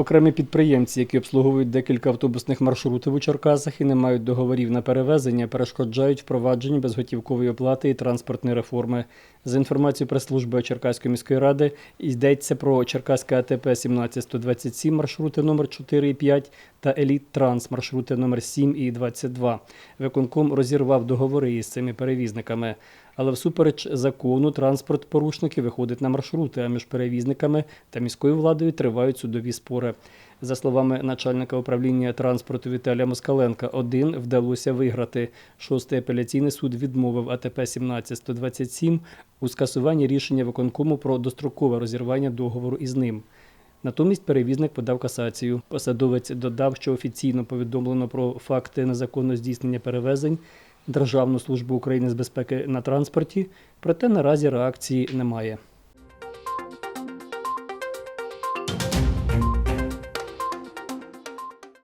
Окремі підприємці, які обслуговують декілька автобусних маршрутів у Черкасах і не мають договорів на перевезення, перешкоджають впровадженню безготівкової оплати і транспортної реформи. За інформацією прес-служби Черкаської міської ради, йдеться про Черкаське АТП 17127 маршрути номер 4 і 5 та Еліт Транс маршрути номер 7 і 22. Виконком розірвав договори із цими перевізниками. Але всупереч закону транспорт порушників виходить на маршрути, а між перевізниками та міською владою тривають судові спори. За словами начальника управління транспорту Віталія Москаленка, один вдалося виграти. Шостий апеляційний суд відмовив АТП 17127 у скасуванні рішення виконкому про дострокове розірвання договору із ним. Натомість перевізник подав касацію. Посадовець додав, що офіційно повідомлено про факти незаконного здійснення перевезень Державну службу України з безпеки на транспорті, проте наразі реакції немає.